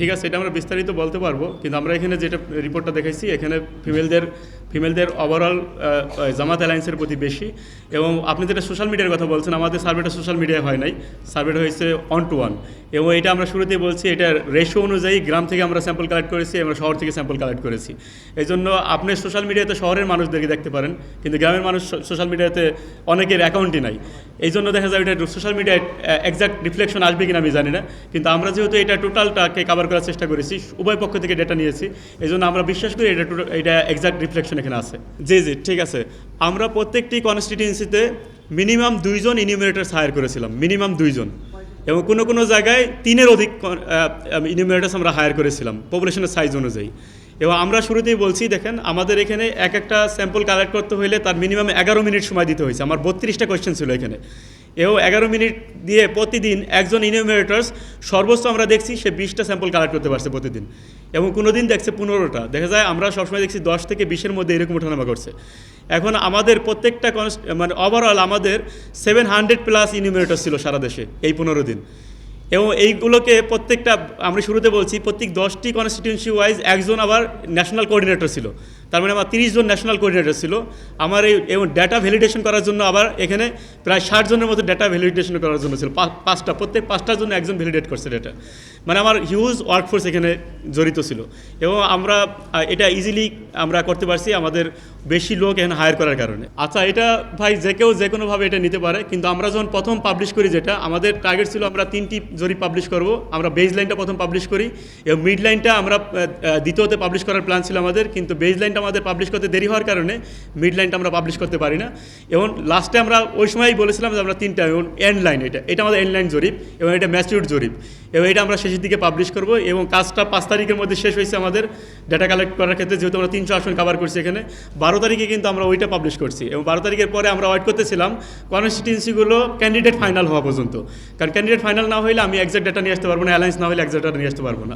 ঠিক আছে, এটা আমরা বিস্তারিত বলতে পারব, কিন্তু আমরা এখানে যেটা রিপোর্টটা দেখাইছি, এখানে ফিমেলদের ফিমেলদের ওভারঅল জামাত অ্যালায়েন্সের প্রতি বেশি। এবং আপনি যেটা সোশ্যাল মিডিয়ার কথা বলছেন, আমাদের সার্ভেটা সোশ্যাল মিডিয়ায় হয় নাই। সার্ভেটা হয়েছে অন টু ওয়ান এবং এটা আমরা শুরুতেই বলছি এটা রেশো অনুযায়ী গ্রাম থেকে আমরা স্যাম্পল কালেক্ট করেছি, আমরা শহর থেকে স্যাম্পল কালেক্ট করেছি। এই জন্য আপনি সোশ্যাল মিডিয়াতে শহরের মানুষদেরকে দেখতে পারেন, কিন্তু গ্রামের মানুষ সোশ্যাল মিডিয়াতে অনেকের অ্যাকাউন্টই নাই। এই জন্য দেখা যায় এটা সোশ্যাল মিডিয়ায় এক্সাক্ট রিফ্লেকশন আসবে কিনা আমি জানি না। কিন্তু আমরা যেহেতু এটা টোটালটাকে কাভার করার চেষ্টা করেছি, উভয় পক্ষ থেকে ডেটা নিয়েছি এই জন্য আমরা বিশ্বাস করি এটা এটা এক্সাক্ট রিফ্লেকশন এখানে আছে। জি জি, ঠিক আছে। আমরা প্রত্যেকটি কনস্টিটিউন্সিতে মিনিমাম দুইজন ইনিউমিনেটার্স হায়ার করেছিলাম মিনিমাম দুইজন। এবং কোনো কোনো জায়গায় তিনের অধিক ইনিউমিনেটার্স আমরা হায়ার করেছিলাম পপুলেশনের সাইজ অনুযায়ী। এবং আমরা শুরুতেই বলছি, দেখেন, আমাদের এখানে এক একটা স্যাম্পল কালেক্ট করতে হলে তার মিনিমাম এগারো মিনিট সময় দিতে হয়েছে। আমার বত্রিশটা কোয়েশ্চেন ছিল এখানে। এবং এগারো মিনিট দিয়ে প্রতিদিন একজন ইনিউমিনেটার্স সর্বোচ্চ আমরা দেখছি সে বিশটা স্যাম্পল কালেক্ট করতে পারছে প্রতিদিন। এবং কোনো দিন দেখছে পনেরোটা। দেখা যায় আমরা সবসময় দেখছি দশ থেকে বিশের মধ্যে এরকম ওঠানামা করছে। এখন আমাদের প্রত্যেকটা মানে ওভারঅল আমাদের সেভেন হান্ড্রেড প্লাস ইনিউমিনেটার ছিল সারা দেশে এই পনেরো দিন। এবং এইগুলোকে প্রত্যেকটা আমরা শুরুতে বলছি প্রত্যেক দশটি কনস্টিটিউন্সি ওয়াইজ একজন আবার ন্যাশনাল কোঅর্ডিনেটর ছিল। তার মানে আমার তিরিশ জন ন্যাশনাল কোঅর্ডিনেটর ছিল। আমার এই এবং ডেটা ভ্যালিডেশন করার জন্য আবার এখানে প্রায় ষাট জনের মতো ডেটা ভ্যালিডেশন করার জন্য ছিল। পাঁচটা, প্রত্যেক পাঁচটার জন্য একজন ভ্যালিডেট করছে ডেটা মানে আমার হিউজ ওয়ার্কফোর্স এখানে জড়িত ছিল। এবং আমরা এটা ইজিলি আমরা করতে পারছি আমাদের বেশি লোক এখানে হায়ার করার কারণে। আচ্ছা এটা ভাই যে কেউ যে কোনোভাবে এটা নিতে পারে, কিন্তু আমরা যখন প্রথম পাবলিশ করি যেটা, আমাদের টার্গেট ছিল আমরা তিনটি জরিপ পাবলিশ করব। আমরা বেজ লাইনটা প্রথম পাবলিশ করি। এবং মিড লাইনটা আমরা দ্বিতীয়তে পাবলিশ করার প্ল্যান ছিল আমাদের, কিন্তু বেজ লাইনটা আমাদের পাবলিশ করতে দেরি হওয়ার কারণে মিড লাইনটা আমরা পাবলিশ করতে পারি না। এবং লাস্টে আমরা ওই সময়ই বলেছিলাম যে আমরা তিনটা, এবং এন্ড লাইন এটা। এটা আমাদের এন্ড লাইন জরিপ, এবং এটা ম্যাচিউর জরিপ। এবং এটা আমরা শেষের দিকে পাবলিশ করব, এবং কাজটা পাঁচ তারিখের মধ্যে শেষ হয়েছে আমাদের ডাটা কালেক্ট করার ক্ষেত্রে, যেহেতু আমরা তিনশো আসন কভার করছি এখানে, বারো তারিখে কিন্তু আমরা ওইটা পাবলিশ করছি। এবং বারো তারিখের পরে আমরা ওয়েট করতেছিলাম কনস্টিটিউন্সিগুলো ক্যান্ডিডেট ফাইনাল হওয়া পর্যন্ত। কারণ ক্যান্ডিডেট ফাইনাল না হলে আমি এক্সাক্ট ডাটা নিয়ে আসতে পারব না অ্যালায়েন্স না হলে এক্সাক্ট ডাটা নিয়ে আসতে পারব না।